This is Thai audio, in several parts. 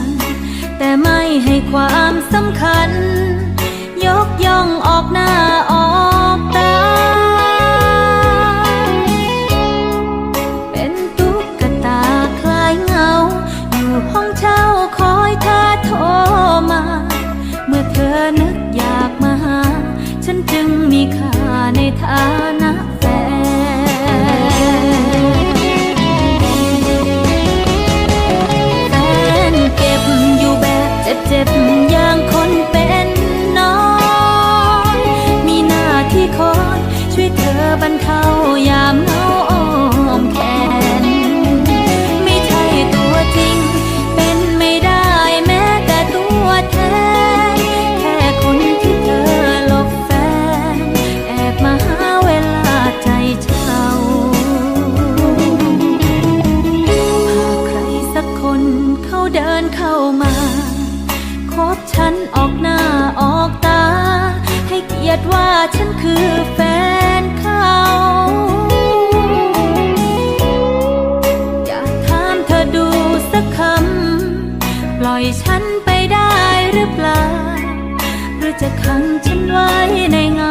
น ให้ความสำคัญ ยกย่องออกหน้า อบรรเทายามเงาอ้อมแขน ไม่ใช่ตัวจริง เป็นไม่ได้แม้แต่ตัวแทน แค่คนที่เธอหลบแฟน แอบมาหาเวลาใจเช่าหากใครสักคนเขาเดินเข้ามาคบฉันออกหน้าออกตา ให้เกียรติว่าฉันคือแฟน ฉันไปได้หรือเปล่า หรือจะขังฉันไว้ในเงา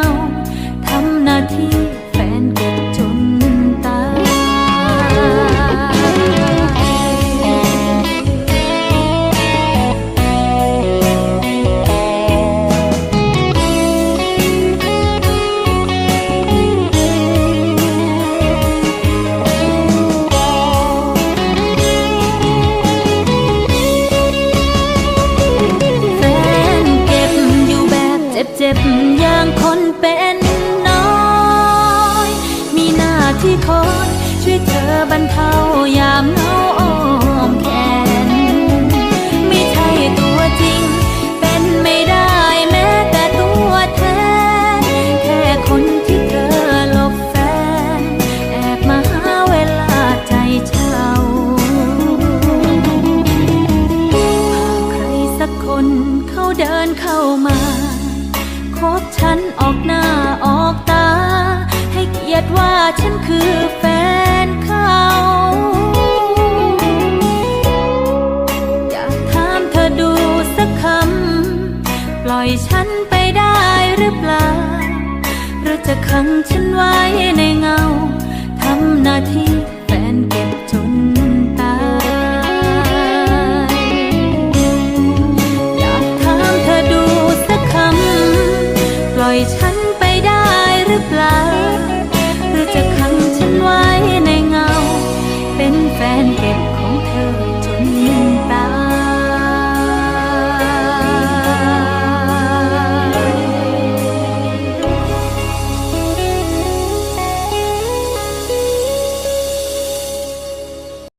ที่คอยช่วยเธอบรรเทายามเหงาอ้อมแขนไม่ใช่ตัวจริง เป็นไม่ได้แม้แต่ตัวแทนแค่คนที่เธอหลบแฟน แอบมาหาเวลาใจเช่าหากใครสักคนเขาเดินเข้ามา คบฉันออกหน้าออกตาียดว่าฉันคือแฟนเขาอยากถามเธอดูสักคำ ปล่อยฉันไปได้หรือเปล่าหรือจะขังฉันไว้ในเงาทำหน้าที่แฟนเก็บจนตายอยากถามเธอดูสักคำ ปล่อยฉันไปได้หรือเปล่า